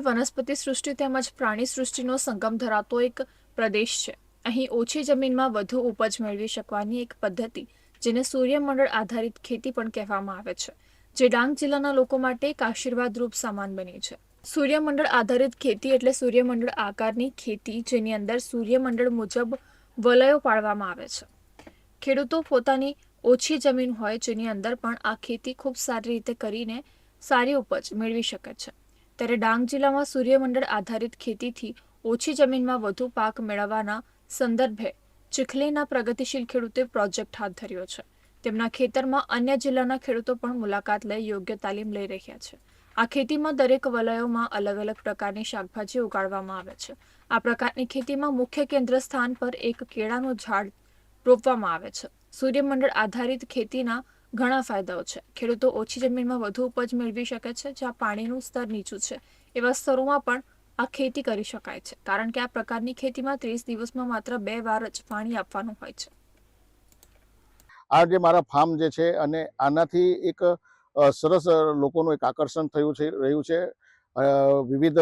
વનસ્પતિ સૃષ્ટિ તેમજ પ્રાણી સૃષ્ટિનો સંગમ ધરાવતો એક પ્રદેશ છે. અહીં ઓછી જમીનમાં વધુ ઉપજ મેળવી શકવાની એક પદ્ધતિ, જેને સૂર્યમંડળ આધારિત ખેતી પણ કહેવામાં આવે છે, જે ડાંગ જિલ્લાના લોકો માટે એક આશીર્વાદરૂપ સામાન બની છે. સૂર્યમંડળ આધારિત ખેતી એટલે સૂર્યમંડળ આકારની ખેતી, જેની અંદર સૂર્યમંડળ મુજબ વલયો પાડવામાં આવે છે. ખેડૂતો પોતાની ઓછી જમીન હોય, જેની અંદર પણ આ ખેતી ખૂબ સારી રીતે કરીને સારી ઉપજ મેળવી શકે છે. ત્યારે ડાંગ જિલ્લામાં સૂર્યમંડળ આધારિત ખેતીથી ઓછી જમીનમાં વધુ પાક મેળવવાના સંદર્ભે ચીખલીના પ્રગતિશીલ ખેડૂતે પ્રોજેક્ટ હાથ ધર્યો છે. તેમના ખેતરમાં અન્ય જિલ્લાના ખેડૂતો પણ મુલાકાત લઈ યોગ્ય તાલીમ લઈ રહ્યા છે. આ ખેતીમાં દરેક વલયોમાં અલગ અલગ પ્રકારની શાકભાજી ઉગાડવામાં આવે છે. આ પ્રકારની ખેતીમાં મુખ્ય કેન્દ્ર સ્થાન પર એક કેળાનું ઝાડ રોપવામાં આવે છે. સૂર્યમંડળ આધારિત ખેતીના ઘણા ફાયદાઓ છે. ખેડૂતો ઓછી જમીનમાં વધુ ઉપજ મેળવી શકે છે, જ્યાં પાણીનું સ્તર નીચું છે. એવા સ્તરોમાં પણ આ ખેતી કરી શકાય છે, કારણ કે આ પ્રકારની ખેતીમાં ત્રીસ દિવસમાં માત્ર બે વાર જ પાણી આપવાનું હોય છે. આ જે મારા ફાર્મ જે છે અને આનાથી એક સરસ લોકોનું એક આકર્ષણ થયું છે, રહ્યું છે. વિવિધ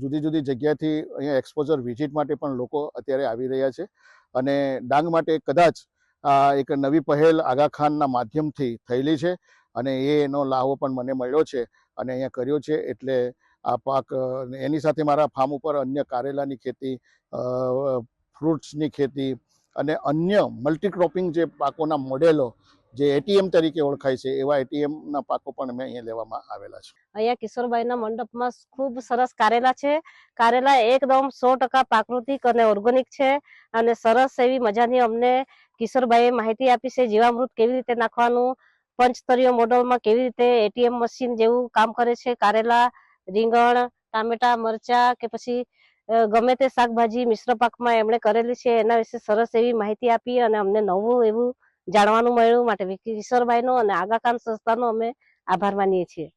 જુદી જુદી જગ્યાથી અહીંયા એક્સપોઝર વિઝિટ માટે પણ લોકો અત્યારે આવી રહ્યા છે. અને ડાંગ માટે કદાચ આ એક નવી પહેલ આગાખાનના માધ્યમથી થયેલી છે અને એ એનો લાહવો પણ મને મળ્યો છે અને અહીંયા કર્યો છે. એટલે આ પાક એની સાથે મારા ફાર્મ ઉપર અન્ય કારેલાની ખેતી ફ્રૂટ્સની ખેતી અને અન્ય મલ્ટીક્રોપિંગ જે પાકોના મોડેલો જે એટીએમ તરીકે ઓળખાય છે, એવા એટીએમના પાકો પણ અમે અહીંયા લેવામાં આવેલા છે. અહીંયા કિશોરબાઈના મંડપમાં ખૂબ સરસ કારેલા છે. કારેલા એકદમ સો ટકા પ્રાકૃતિક અને ઓર્ગેનિક છે અને સરસ એવી મજાની અમને કિશોરભાઈએ માહિતી આપી છે જીવામૃત કેવી રીતે નાખવાનું પંચસ્તરીય મોડલમાં કેવી રીતે એટીએમ મશીન જેવું કામ કરે છે, કારેલા, રીંગણ, ટામેટા, મરચા કે પછી ગમે તે શાકભાજી મિશ્ર પાકમાં એમણે કરેલી છે, એના વિશે સરસ એવી માહિતી આપી અને અમને નવું એવું જાણવાનું મળ્યું માટે કિશોરબાઈનો અને આગાખાન સંસ્થાનો અમે આભાર માનીએ છીએ.